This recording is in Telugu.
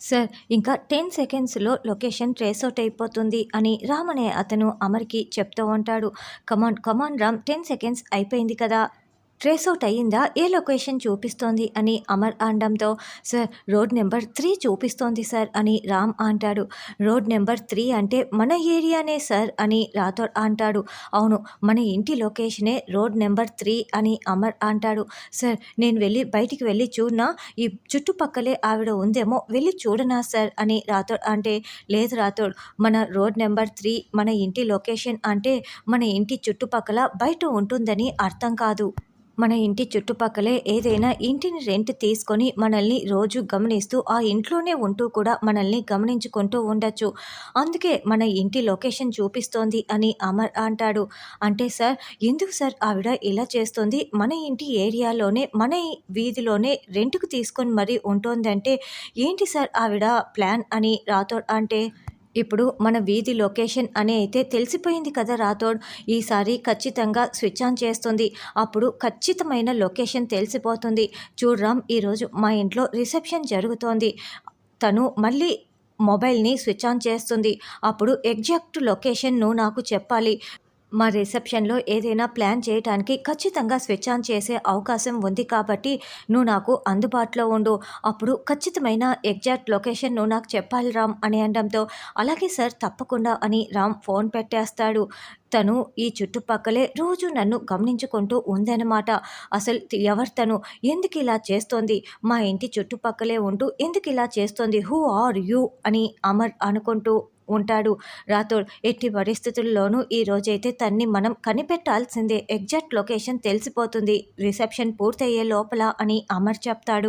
సార్ ఇంకా టెన్ సెకండ్స్లో లొకేషన్ ట్రేస్ అవుట్ అయిపోతుంది అని రామ్ అనే అతను అమర్కి చెప్తూ ఉంటాడు. Come on come on Ram ten seconds అయిపోయింది కదా. ట్రేస్ అవుట్ అయ్యిందా? ఏ లొకేషన్ చూపిస్తోంది? అని అమర్ అనడంతో సార్ రోడ్ నెంబర్ త్రీ చూపిస్తోంది సార్ అని రామ్ అంటాడు. రోడ్ నెంబర్ త్రీ అంటే మన ఏరియానే సార్ అని రాథోడ్ అంటాడు. అవును మన ఇంటి లొకేషనే రోడ్ నెంబర్ త్రీ అని అమర్ అంటాడు. సార్ నేను వెళ్ళి బయటికి వెళ్ళి చూడనా? ఈ చుట్టుపక్కలే ఆవిడ ఉందేమో వెళ్ళి చూడనా సార్ అని రాథోడ్ అంటే లేదు రాథోడ్ మన రోడ్ నెంబర్ త్రీ మన ఇంటి లొకేషన్ అంటే మన ఇంటి చుట్టుపక్కల బయట ఉంటుందని అర్థం కాదు. మన ఇంటి చుట్టుపక్కలే ఏదైనా ఇంటిని రెంట్ తీసుకొని మనల్ని రోజు గమనిస్తూ ఆ ఇంట్లోనే ఉంటూ కూడా మనల్ని గమనించుకుంటూ ఉండొచ్చు. అందుకే మన ఇంటి లొకేషన్ చూపిస్తోంది అని అమర్ అంటాడు. అంటే సార్ ఎందుకు సార్ ఆవిడ ఇలా చేస్తుంది? మన ఇంటి ఏరియాలోనే మన వీధిలోనే రెంట్కు తీసుకొని మరీ ఉంటోందంటే ఏంటి సార్ ఆవిడ ప్లాన్ అని రాథోడ్ అంటే? ఇప్పుడు మన వీధి లొకేషన్ అని అయితే తెలిసిపోయింది కదా రాథోడ్. ఈసారి ఖచ్చితంగా స్విచ్ ఆన్ చేస్తుంది. అప్పుడు ఖచ్చితమైన లొకేషన్ తెలిసిపోతుంది. చూడరామ్ ఈరోజు మా ఇంట్లో రిసెప్షన్ జరుగుతోంది. తను మళ్ళీ మొబైల్ని స్విచ్ ఆన్ చేస్తుంది. అప్పుడు ఎగ్జాక్ట్ లొకేషన్ను నాకు చెప్పాలి. మా రిసెప్షన్లో ఏదైనా ప్లాన్ చేయడానికి ఖచ్చితంగా స్విచ్ ఆన్ చేసే అవకాశం ఉంది కాబట్టి నువ్వు నాకు అందుబాటులో ఉండు. అప్పుడు ఖచ్చితమైన ఎగ్జాక్ట్ లొకేషన్ నువ్వు నాకు చెప్పాలి రామ్ అని అనడంతో అలాగే సార్ తప్పకుండా అని రామ్ ఫోన్ పెట్టేస్తాడు. తను ఈ చుట్టుపక్కలే రోజు నన్ను గమనించుకుంటూ ఉందన్నమాట. అసలు ఎవరు తను? ఎందుకు ఇలా చేస్తోంది? మా ఇంటి చుట్టుపక్కలే ఉంటూ ఎందుకు ఇలా చేస్తోంది? Who are you? అని అమర్ అనుకుంటూ ఉంటాడు. రాథోడ్ ఎట్టి పరిస్థితుల్లోనూ ఈ రోజైతే తన్ని మనం కనిపెట్టాల్సిందే. ఎగ్జాక్ట్ లొకేషన్ తెలిసిపోతుంది. రిసెప్షన్ పూర్తయ్యే లోపల అని అమర్ చెప్తాడు.